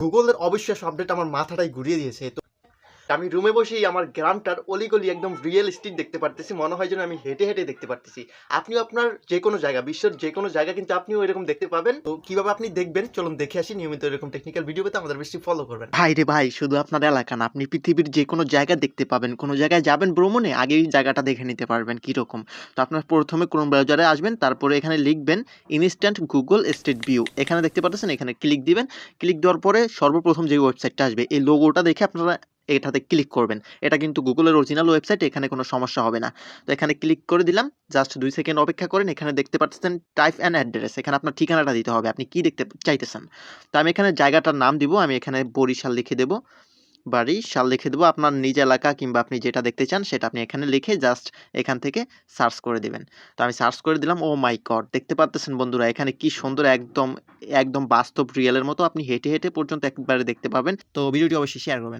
গুগলের অবিশ্বাস আপডেট আমার মাথাটাই ঘুরিয়ে দিয়েছে তো আমি রুমে বসেই আমার গ্রামটার অলিগলি একদম রিয়েল স্ট্রিট দেখতে পারতেছি। মনে হয় যেন আমি হেঁটে হেঁটে দেখতে পারতেছি। আপনিও আপনার যে কোনো জায়গা, বিশ্বের যে কোনো জায়গা কিন্তু আপনিও এরকম দেখতে পাবেন। তো কীভাবে আপনি দেখবেন? চলুন দেখে আসি। নিয়মিত এরকম টেকনিক্যাল ভিডিও পেতে আমাদের বেশি ফলো করবেন। ভাই রে ভাই, শুধু আপনার এলাকা না, আপনি পৃথিবীর যে কোনো জায়গা দেখতে পাবেন। কোনো জায়গায় যাবেন ভ্রমণে আগে আগেই জায়গাটা দেখে নিতে পারবেন কীরকম। তো আপনার প্রথমে ক্রোম ব্রাউজারে আসবেন, তারপরে এখানে লিখবেন ইনস্ট্যান্ট গুগল স্ট্রিট ভিউ এখানে দেখতে পাচ্ছেন এখানে ক্লিক দিবেন। ক্লিক দেওয়ার পরে সর্বপ্রথম যে ওয়েবসাইটটা আসবে, এই লোগোটা দেখে আপনারা এটাতে ক্লিক করবেন। এটা কিন্তু গুগলের অরিজিনাল ওয়েবসাইট এখানে কোনো সমস্যা হবে না। তো এখানে ক্লিক করে দিলাম জাস্ট দুই সেকেন্ড অপেক্ষা করেন, এখানে দেখতে পাচ্ছেন টাইপ অ্যান্ড অ্যাড্রেস এখানে আপনার ঠিকানাটা দিতে হবে, আপনি কি দেখতে চাইতেছেন। তো আমি এখানে জায়গাটার নাম দিব, আমি এখানে বরিশাল লিখে দেবো, বারিশাল লিখে দেবো, আপনার নিজ এলাকা কিংবা আপনি যেটা দেখতে চান, সেটা আপনি এখানে লিখে জাস্ট এখান থেকে সার্চ করে দিবেন। তো আমি সার্চ করে দিলাম ও মাই গড দেখতে পাচ্ছেন বন্ধুরা, এখানে কি সুন্দর একদম একদম বাস্তব রিয়েলের মতো, আপনি হেঁটে হেঁটে পর্যন্ত একবারে দেখতে পাবেন। তো ভিডিওটি অবশ্যই শেয়ার করবেন।